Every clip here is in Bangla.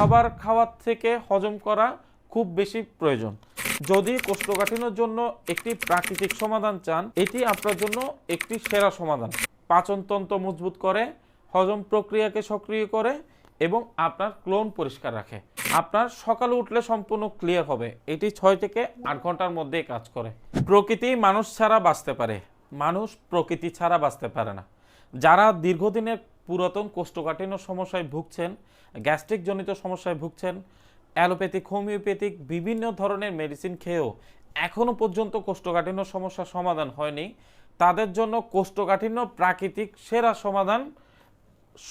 খাবার খাওয়ার থেকে হজম করা খুব বেশি প্রয়োজন। যদি কোষ্ঠকাঠিন্যের জন্য একটি প্রাকৃতিক সমাধান চান, এটি আপনার জন্য একটি সেরা সমাধান। পাচনতন্ত্র মজবুত করে, হজম প্রক্রিয়াকে সক্রিয় করে এবং আপনার ক্লোন পরিষ্কার রাখে। আপনার সকালে উঠলে সম্পূর্ণ ক্লিয়ার হবে। এটি ছয় থেকে আট ঘণ্টার মধ্যে কাজ করে। প্রকৃতি মানুষ ছাড়া বাঁচতে পারে। মানুষ প্রকৃতি ছাড়া বাঁচতে পারে না। যারা দীর্ঘদিনের পুরাতন কোষ্ঠকাঠিন্য সমস্যায় ভুগছেন গ্যাস্ট্রিক জনিত সমস্যায় ভুগছেন, অ্যালোপ্যাথিক, হোমিওপ্যাথিক, বিভিন্ন ধরনের মেডিসিন খেয়েও এখনও পর্যন্ত কোষ্ঠকাঠিন্য সমস্যার সমাধান হয়নি। তাদের জন্য কোষ্ঠকাঠিন্য প্রাকৃতিক সেরা সমাধান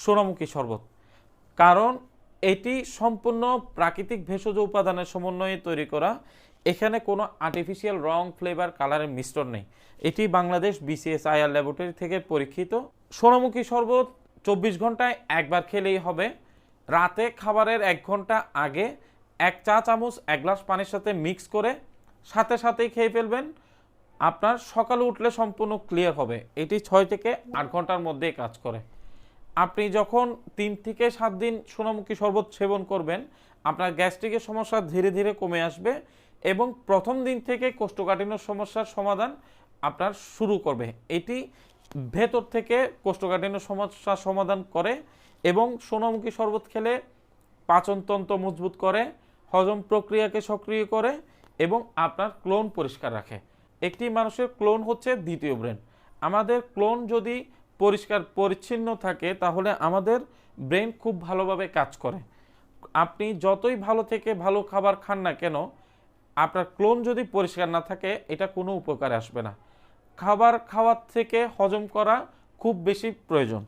সোনামুখী শরবত। কারণ এটি সম্পূর্ণ প্রাকৃতিক ভেষজ উপাদানের সমন্বয়ে তৈরি করা। এখানে কোনো আর্টিফিশিয়াল রং ফ্লেভার কালারের মিশ্রণ নেই। এটি বাংলাদেশ বিসিএস আইআর ল্যাবরেটরি থেকে পরীক্ষিত। সোনামুখী শরবত চব্বিশ ঘন্টায় একবার খেলেই হবে। রাতে খাবারের এক ঘণ্টা আগে এক চা চামচ, এক গ্লাস পানির সাথে মিক্স করে সাথে সাথেই খেয়ে ফেলবেন। আপনার সকালে উঠলে সম্পূর্ণ ক্লিয়ার হবে। এটি ছয় থেকে আট ঘণ্টার মধ্যেই কাজ করে। আপনি যখন তিন থেকে সাত দিন সোনামুখী শরবত সেবন করবেন, আপনার গ্যাস্ট্রিকের সমস্যা ধীরে ধীরে কমে আসবে এবং প্রথম দিন থেকে কোষ্ঠকাঠিন্য সমস্যার সমাধান আপনার শুরু করবে। এটি ভেতর থেকে কোষ্ঠকাঠিন্য সমস্যা সমাধান করে এবং সোনামুখী শরবত খেলে পাচনতন্ত্র মজবুত করে, হজম প্রক্রিয়াকে সক্রিয় করে এবং আপনার ক্লোন পরিষ্কার রাখে। একটি মানুষের ক্লোন হচ্ছে দ্বিতীয় ব্রেন। আমাদের ক্লোন যদি পরিষ্কার, পরিচ্ছন্ন থাকে, তাহলে আমাদের ব্রেন খুব ভালোভাবে কাজ করে। আপনি যতই ভালো থেকে ভালো খাবার খান না কেন, আপনার ক্লোন যদি পরিষ্কার না থাকে, এটা কোনো উপকারে আসবে না। খাবার খাওয়ার থেকে হজম করা খুব বেশি প্রয়োজন।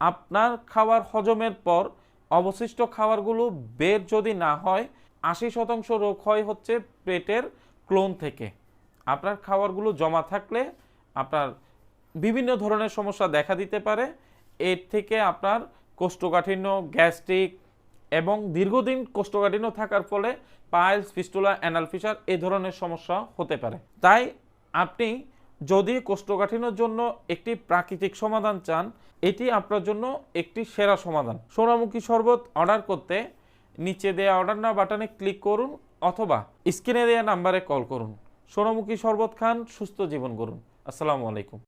আপনার খাবার হজমের পর অবশিষ্ট খাবারগুলো বের যদি না হয়, আশি শতাংশ রোগ হয় হচ্ছে পেটের ক্লোন থেকে। আপনার খাবারগুলো জমা থাকলে আপনার বিভিন্ন ধরনের সমস্যা দেখা দিতে পারে। এর থেকে আপনার কোষ্ঠকাঠিন্য, গ্যাস্ট্রিক এবং দীর্ঘদিন কোষ্ঠকাঠিন্য থাকার ফলে পাইলস, ফিস্টুলা, অ্যানাল ফিসার এই ধরনের সমস্যা হতে পারে। তাই আপনি যদি কোষ্ঠকাঠিন্যর জন্য একটি প্রাকৃতিক সমাধান চান, এটি আপনার জন্য একটি সেরা সমাধান। সোনামুখী শরবত অর্ডার করতে নিচে দেওয়া অর্ডার না বাটনে ক্লিক করুন অথবা স্ক্রিনে দেওয়া নাম্বারে কল করুন। সোনামুখী শরবত খান, সুস্থ জীবন করুন আসসালামু আলাইকুম।